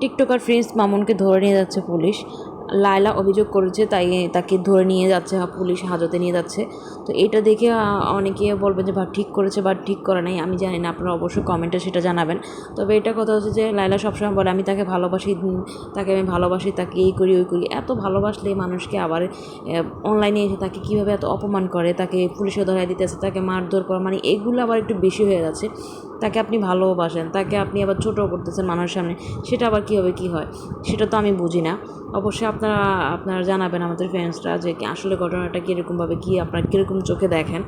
TikToker Prince মামুনকে ধরে নিয়ে যাচ্ছে পুলিশ। লায়লা অভিযোগ করেছে, তাই তাকে ধরে নিয়ে যাচ্ছে পুলিশ হাজতে নিয়ে যাচ্ছে। তো এটা দেখে অনেকে বলবেন যে বা ঠিক করেছে বা ঠিক করে নাই, আমি জানি না, আপনারা অবশ্যই কমেন্টে সেটা জানাবেন। তবে এটা কথা হচ্ছে যে, লায়লা সবসময় বলে, আমি তাকে ভালোবাসি তাকে আমি ভালোবাসি, তাকে এই করি, ওই করি। এত ভালোবাসলে মানুষকে আবার অনলাইনে এসে তাকে কীভাবে এত অপমান করে, তাকে পুলিশে ধরাই দিতেছে, তাকে মারধর করা মানে এগুলো আবার একটু বেশি হয়ে যাচ্ছে। তাকে আপনি ভালোবাসেন, তাকে আপনি আবার ছোটো করতেছেন মানুষের সামনে, সেটা আবার কীভাবে কী হয়? সেটা তো আমি বুঝি না। অবশ্যই আপনারা আপনারা জানাবেন আমাদের ফ্রেন্ডসরা যে আসলে ঘটনাটা কীরকমভাবে কী আপনারা কীরকম চোখে দেখেন।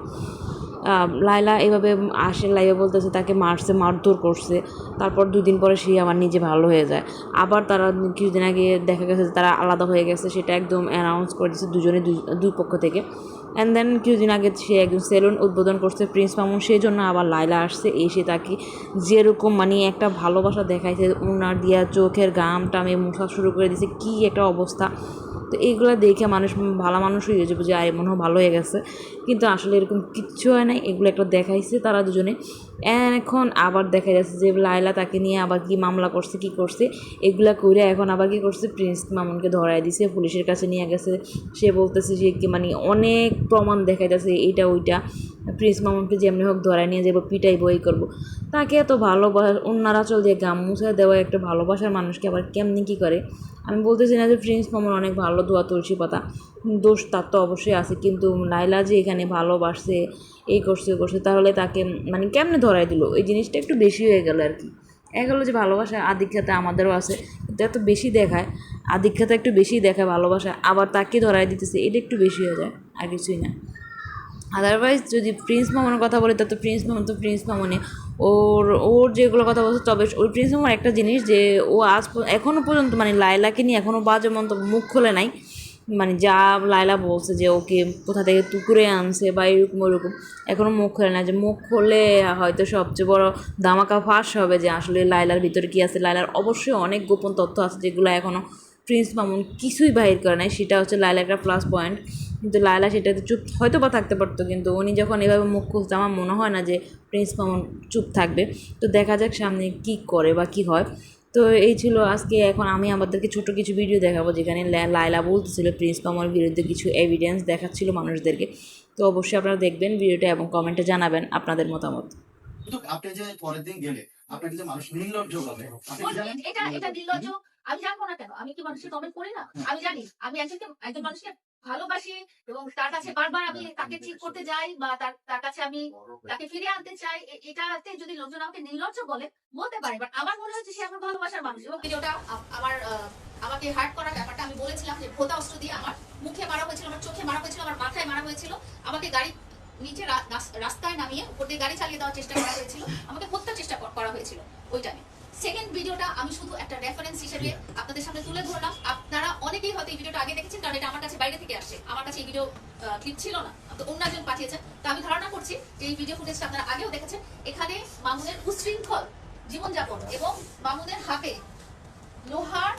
লায়লা এভাবে আসে লাইভে বলতেছে তাকে মারছে, মারধর করছে। তারপর দুই দিন পরে সে আবার নিজে ভালো হয়ে যায়। আবার তারা কিছুদিন আগে দেখা গেছে যে তারা আলাদা হয়ে গেছে, সেটা একদম অ্যানাউন্স করে দিচ্ছে দুজনে দুই পক্ষ থেকে। অ্যান্ড দেন কিছুদিন আগে সে একজন সেলুন উদ্বোধন করছে প্রিন্স মামুন, সেই জন্য আবার লাইলা আসছে, এসে তাকে যেরকম মানে একটা ভালোবাসা দেখাইছে, উনার দিয়া চোখের গাম টামে মুছা শুরু করে দিছে কী একটা অবস্থা। তো এইগুলো দেখে মানুষ, ভালো মানুষ হয়ে যাবে যে আয় মনে হয় ভালো হয়ে গেছে। কিন্তু আসলে এরকম কিচ্ছু হয় নাই, এগুলো একটা দেখাইছে তারা দুজনে। এখন আবার দেখা যাচ্ছে যে লায়লা তাকে নিয়ে আবার কি মামলা করছে, কি করছে। এগুলা করে এখন আবার কি করছে, প্রিন্স মামুনকে ধরাই দিছে, পুলিশের কাছে নিয়ে গেছে। সে বলতেছে যে কি মানে অনেক প্রমাণ দেখা যাচ্ছে এইটা, ওইটা। প্রিন্স মামুনকে যেমনি হোক ধরাই নিয়ে যাব পিটাইবো এই করব। তাকে এত ভালোবাসা অন্যরা চল দিয়ে গাম মুছে দেওয়া একটা ভালোবাসার মানুষকে আবার কেমনি কী করে? আমি বলতেছি না যে প্রিন্স মামুন অনেক ভালো দোয়া তুলসী পাতা। দোষ তার তো অবশ্যই আছে, কিন্তু লাইলা যে এখানে ভালোবাসছে এই করছে করছে, তাহলে তাকে মানে কেমনে ধরাই দিল? এই জিনিসটা একটু বেশি হয়ে গেল আর কি। এক হলো যে ভালোবাসা, আদিক্ষাতে আমাদেরও আছে, কিন্তু এত বেশি দেখায়, আদিক্ষাতে একটু বেশি দেখায় ভালোবাসা, আবার তাকে ধরাই দিতেছে, এটা একটু বেশি হয়ে যায়, আর কিছুই না। আদারওয়াইজ যদি প্রিন্স মামনের কথা বলি তা তো প্রিন্স মামন তো প্রিন্স মামনে ওর ওর যেগুলো কথা বলছে তবে ওই প্রিন্স মামন একটা জিনিস যে ও আজ এখনও পর্যন্ত মানে লায়লাকে নিয়ে এখনও বাজে মন্তব্য, মুখ খোলে নাই। মানে যা লায়লা বলছে যে ওকে কোথা থেকে টুকুরে আনছে বা এরকম ওরকম এখনও মুখ খোলে না যে মুখ খোলে হয়তো সবচেয়ে বড় ধামাকা ফাঁস হবে যে আসলে লায়লার ভিতরে কী আছে। লায়লার অবশ্যই অনেক গোপন তথ্য আছে যেগুলো এখনও প্রিন্স মামুন কিছুই বাহির করে নাই। সেটা হচ্ছে লায়লা একটা প্লাস পয়েন্ট কিন্তু লায়লা সেটাতে চুপ হয়তো বা থাকতে পারতো কিন্তু উনি যখন এভাবে মুখ খুলতে আমার মনে হয় না যে প্রিন্স মামুন চুপ থাকবে। তো দেখা যাক সামনে কি করে বা কি হয়। তো এই ছিল আজকে। এখন আমি আমাদেরকে ছোট কিছু ভিডিও দেখাবো যেখানে লায়লা বলতেছিল প্রিন্স মামুর বিরুদ্ধে কিছু এভিডেন্স দেখাচ্ছিল মানুষদেরকে। তো অবশ্যই আপনারা দেখবেন ভিডিওটা এবং কমেন্টে জানাবেন আপনাদের মতামত। আপনি যে পরের দিন গেলে আপনাকে যে মানুষ নির্লজ্জ হবে এটা এটা নির্লজ্জ আমি জানব না কেন? আমি কি মানুষের কমেন্ট করি না? আমি জানি আমি একজনকে একজন মানুষকে ভালোবাসি এবং তার কাছে বারবার আমি তাকে ঠিক করতে যাই বা তার তার কাছে আমি তাকে ফিরে আনতে চাই এটাতে যদি লোকজন আমাকে নির্লজ্জ বলে বলতে পারে। বাট আমার মনে হচ্ছে সে আমার ভালোবাসার মানুষ এবং ভিডিওটা আমার আহ, আমাকে হার্ট করার ব্যাপারটা আমি বলেছিলাম যে ভোতা অস্ত্র দিয়ে আমার মুখে মারা হয়েছিল আমার চোখে মারা হয়েছিল আমার মাথায় মারা হয়েছিল। আমাকে গাড়ি নিচে রাস্তায় নামিয়ে উপর দিয়ে গাড়ি চালিয়ে দেওয়ার চেষ্টা করা হয়েছিল। আমাকে হত্যার চেষ্টা কর- করা হয়েছিল ওই টাইমে সেকেন্ড ভিডিওটা আমি শুধু একটা রেফারেন্স হিসেবে আপনাদের সামনে তুলে ধরলাম। আপনারা অনেকেই হয়তো এই ভিডিওটা আগে দেখেছেন কারণ এটা আমার কাছে বাইরে থেকে আসছে আমার কাছে এই ভিডিও ক্লিপ ছিল না। তো অন্য একজন পাঠিয়েছেন। তো আমি ধারণা করছি যে এই ভিডিও ফুটেজটা আপনারা আগেও দেখেছেন। এখানে মামুনের উশৃঙ্খল জীবনযাপন এবং মামুনের হাতে লোহার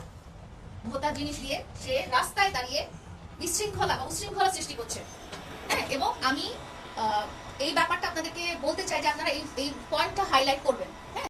ভোতা জিনিস দিয়ে সে রাস্তায় দাঁড়িয়ে বিশৃঙ্খলা বা উশৃঙ্খলা সৃষ্টি করছে। হ্যাঁ এবং আমি আহ, এই ব্যাপারটা আপনাদেরকে বলতে চাই যে আপনারা এই এই পয়েন্টটা হাইলাইট করবেন। হ্যাঁ